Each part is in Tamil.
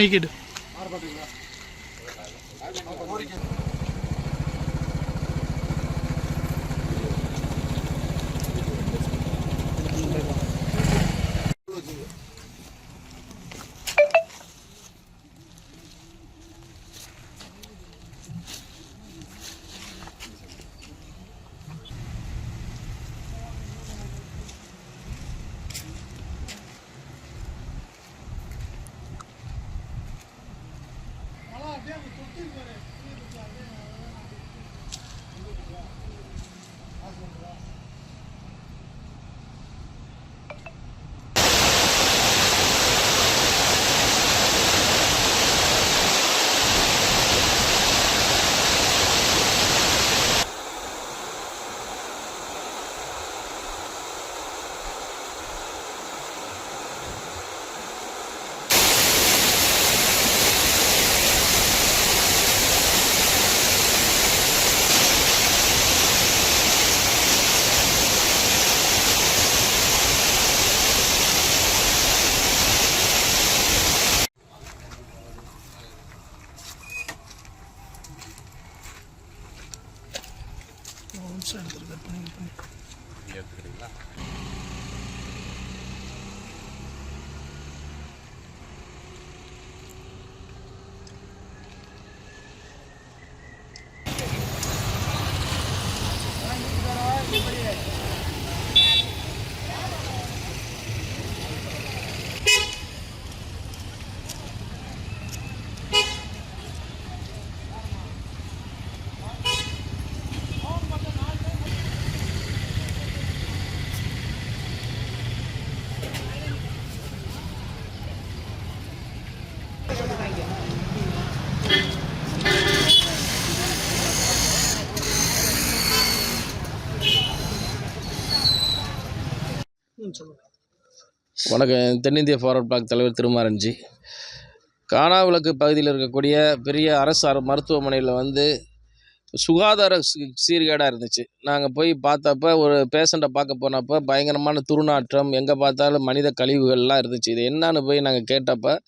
நைக்கிடு ஒரு நிமிஷம் எடுத்துருக்கேன் பண்ணி பண்ணி சொல்லுங்கள் வணக்கம். தென்னிந்திய ஃபார்வர்ட் பிளாக் தலைவர் திருமாரஞ்சி காணாவிளக்கு பகுதியில் இருக்கக்கூடிய பெரிய அரசு அர- மருத்துவமனையில் வந்து சுகாதார சீர்கேடாக இருந்துச்சு. நாங்கள் போய் பார்த்தப்ப ஒரு பேஷண்ட்டை பார்க்க போனப்போ பயங்கரமான துர்நாற்றம் எங்கே பார்த்தாலும் மனித கழிவுகள்லாம் இருந்துச்சு. இது என்னன்னு போய் நாங்கள் கேட்டப்போ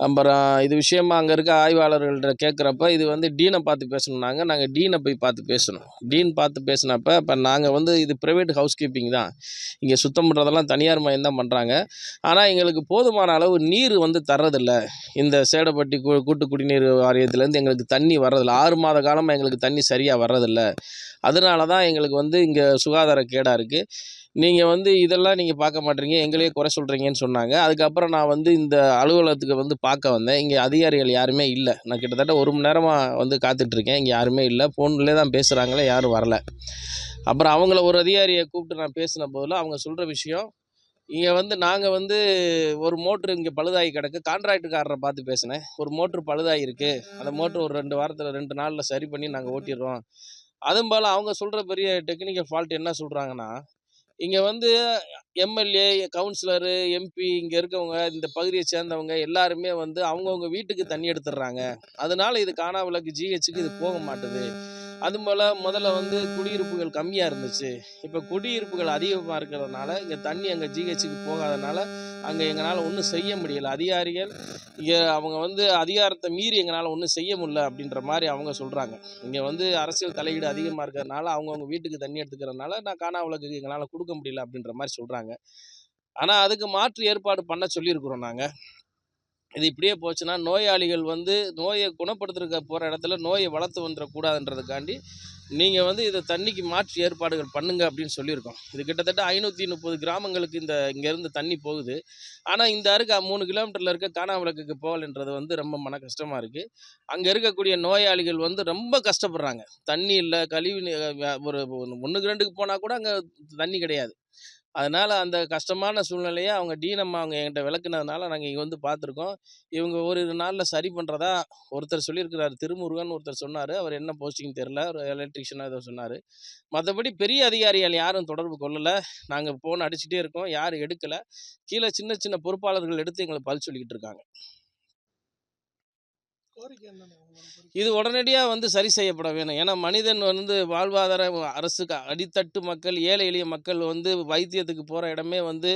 அப்புறம் இது விஷயமா அங்கே இருக்க ஆய்வாளர்கள்ட்ட கேட்குறப்ப இது வந்து டீனை பார்த்து பேசணுன்னாங்க நாங்கள் டீனை போய் பார்த்து பேசணும். டீன் பார்த்து பேசினப்ப இப்போ நாங்கள் வந்து இது ப்ரைவேட் ஹவுஸ் கீப்பிங் தான். இங்கே சுத்தம் பண்ணுறதெல்லாம் தனியார் மையம் தான் பண்ணுறாங்க ஆனால் எங்களுக்கு போதுமான அளவு நீர் வந்து தர்றதில்ல. இந்த சேடப்பட்டி கூ கூட்டு குடிநீர் வாரியத்துலேருந்து எங்களுக்கு தண்ணி வர்றதில்ல. ஆறு மாத காலமாக எங்களுக்கு தண்ணி சரியாக வர்றதில்ல. அதனால தான் எங்களுக்கு வந்து இங்கே சுகாதார கேடாக இருக்குது நீங்கள் வந்து இதெல்லாம் நீங்கள் பார்க்க மாட்டீங்க எங்களையே குறை சொல்கிறீங்கன்னு சொன்னாங்க. அதுக்கப்புறம் நான் வந்து இந்த அலுவலகத்துக்கு வந்து பார்க்க வந்தேன். இங்கே அதிகாரிகள் யாருமே இல்லை. நான் கிட்டத்தட்ட ஒரு மணி நேரமாக வந்து காத்துட்ருக்கேன். இங்கே யாருமே இல்லை. ஃபோன்லேயே தான் பேசுகிறாங்களே யாரும் வரல. அப்புறம் அவங்கள ஒரு அதிகாரியை கூப்பிட்டு நான் பேசின போதில் அவங்க சொல்கிற விஷயம் இங்கே வந்து நாங்கள் வந்து ஒரு மோட்ரு இங்கே பழுதாகி கிடக்கு. கான்ட்ராக்டுக்காரரை பார்த்து பேசினேன். ஒரு மோட்ரு பழுதாகி இருக்குது அந்த மோட்ரு ஒரு ரெண்டு வாரத்தில் ரெண்டு நாளில் சரி பண்ணி நாங்கள் ஓட்டிடுறோம். அதுவும் போல் அவங்க சொல்கிற பெரிய டெக்னிக்கல் ஃபால்ட் என்ன சொல்கிறாங்கன்னா இங்கே வந்து எம்எல்ஏ கவுன்சிலரு எம்பி இங்கே இருக்கவங்க இந்த பகுதியை சேர்ந்தவங்க எல்லாருமே வந்து அவங்கவுங்க வீட்டுக்கு தண்ணி எடுத்துடுறாங்க அதனால இது காணாவிளக்கு ஜிஹெச்சுக்கு இது போக மாட்டுது. அது போல் முதல்ல வந்து குடியிருப்புகள் கம்மியாக இருந்துச்சு. இப்போ குடியிருப்புகள் அதிகமாக இருக்கிறதுனால இங்கே தண்ணி அங்கே ஜிஹெச்சுக்கு போகாதனால அங்கே எங்களால் ஒன்றும் செய்ய முடியல. அதிகாரிகள் இங்கே அவங்க வந்து அதிகாரத்தை மீறி எங்களால் ஒன்றும் செய்ய முடியல அப்படின்ற மாதிரி அவங்க சொல்கிறாங்க இங்கே வந்து அரசியல் தலையீடு அதிகமாக இருக்கிறதுனால அவங்கவுங்க வீட்டுக்கு தண்ணி எடுத்துக்கிறதுனால நான் காணாவிளக்கு எங்களால் கொடுக்க முடியல அப்படின்ற மாதிரி சொல்கிறாங்க ஆனால் அதுக்கு மாற்று ஏற்பாடு பண்ண சொல்லியிருக்கிறோம் நாங்கள் இது இப்படியே போச்சுன்னா நோயாளிகள் வந்து நோயை குணப்படுத்துறதுக்கு போகிற இடத்துல நோயை வளர்த்து வந்துடக்கூடாதுன்றதுக்காண்டி நீங்கள் வந்து இதை தண்ணிக்கு மாற்று ஏற்பாடுகள் பண்ணுங்க அப்படின்னு சொல்லியிருக்கோம். இது கிட்டத்தட்ட ஐநூற்றி முப்பது கிராமங்களுக்கு இந்த இங்கேருந்து தண்ணி போகுது. ஆனால் இந்த இருக்க மூணு கிலோமீட்டரில் இருக்க காணாவிளக்குக்கு போகலன்றது வந்து ரொம்ப மன கஷ்டமாக இருக்குது அங்கே இருக்கக்கூடிய நோயாளிகள் வந்து ரொம்ப கஷ்டப்படுறாங்க. தண்ணி இல்லை கழிவு நீ- ஒரு ஒன்றுக்கு ரெண்டுக்கு போனால் கூட அங்கே தண்ணி கிடையாது. அதனால் அந்த கஷ்டமான சூழ்நிலையை அவங்க டீனம்மா அவங்க என்கிட்ட விளக்குனதுனால நாங்கள் இங்கே வந்து பார்த்துருக்கோம் இவங்க ஒரு நாளில் சரி பண்ணுறதா ஒருத்தர் சொல்லியிருக்கிறார். திருமுருகன் ஒருத்தர் சொன்னார். அவர் என்ன போஸ்டிங் தெரில ஒரு எலக்ட்ரிஷியனாக ஏதோ சொன்னார். மற்றபடி பெரிய அதிகாரிகள் யாரும் தொடர்பு கொள்ளலை. நாங்கள் ஃபோன் அடிச்சுட்டே இருக்கோம். யாரும் எடுக்கலை. கீழே சின்ன சின்ன பொறுப்பாளர்கள் எடுத்து எங்களை பதில் சொல்லிக்கிட்டு இருக்காங்க. இது உடனடியாக வந்து சரி செய்யப்பட வேணும். ஏன்னா மனிதன் வந்து வாழ்வாதார அரசுக்கு அடித்தட்டு மக்கள் ஏழை எளிய மக்கள் வந்து வைத்தியத்துக்கு போகிற இடமே வந்து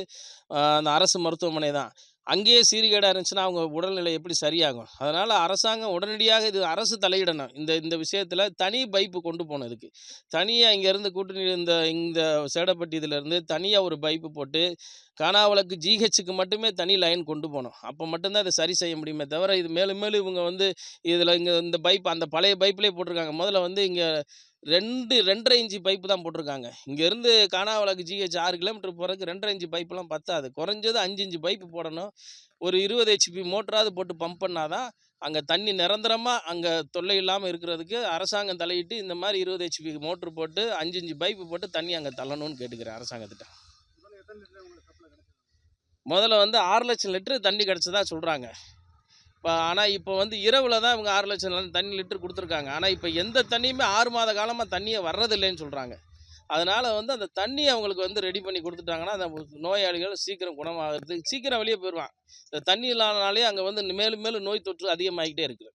அந்த அரசு மருத்துவமனை தான். அங்கேயே சீர்கேடாக இருந்துச்சுன்னா அவங்க உடல்நிலை எப்படி சரியாகும்? அதனால் அரசாங்கம் உடனடியாக இது அரசு தலையிடணும். இந்த இந்த விஷயத்தில் தனி பைப்பு கொண்டு போகணும் இதுக்கு. தனியாக இங்கேருந்து கூட்டணி இந்த இந்த சேடப்பட்டி இதுலேருந்து தனியாக ஒரு பைப்பு போட்டு காணாவளக்கு ஜிஹெச்சுக்கு மட்டுமே தனி லைன் கொண்டு போகணும். அப்போ மட்டும்தான் அதை சரி செய்ய முடியுமே தவிர இது மேலும் மேலும் இவங்க வந்து இதில் இங்கே இந்த பைப் அந்த பழைய பைப்பிலே போட்டிருக்காங்க. முதல்ல வந்து இங்கே ரெண்டு ரெண்டரை இன்ச்சு பைப்பு தான் போட்டிருக்காங்க. இங்கேருந்து காணாவளக்கு ஜிஹெச் ஆறு கிலோமீட்டர் போகிறதுக்கு ரெண்டரை இன்ச்சு பைப்புலாம் பத்தாது. குறைஞ்சது அஞ்சு இன்ச்சு பைப்பு போடணும். ஒரு இருபது ஹெச்பி மோட்டராவது போட்டு பம்ப் பண்ணாதான் அங்கே தண்ணி நிரந்தரமாக அங்கே தொல்லை இல்லாமல் இருக்கிறதுக்கு அரசாங்கம் தலையிட்டு இந்த மாதிரி இருபது ஹெச்பி மோட்ரு போட்டு அஞ்சு இன்ச்சு பைப்பு போட்டு தண்ணி அங்கே தள்ளணும்னு கேட்டுக்கிறேன் அரசாங்கத்திட்ட. முதல்ல வந்து ஆறு லட்சம் லிட்டரு தண்ணி கிடச்சதா சொல்கிறாங்க ஆனால் இப்போ வந்து இரவில் தான் இவங்க ஆறு லட்சம் தண்ணி லிட்டர் கொடுத்துருக்காங்க. ஆனால் இப்போ எந்த தண்ணியுமே ஆறு மாத காலமாக தண்ணியை வர்றதில்லைன்னு சொல்கிறாங்க அதனால் வந்து அந்த தண்ணி அவங்களுக்கு வந்து ரெடி பண்ணி கொடுத்துட்டாங்கன்னா அந்த நோயாளிகள் சீக்கிரம் குணமாகிறது சீக்கிரம் வெளியே போயிடுவான் இந்த தண்ணி இல்லாதனாலே அங்கே வந்து மேலும் மேலும் நோய் தொற்று அதிகமாகிக்கிட்டே இருக்குது.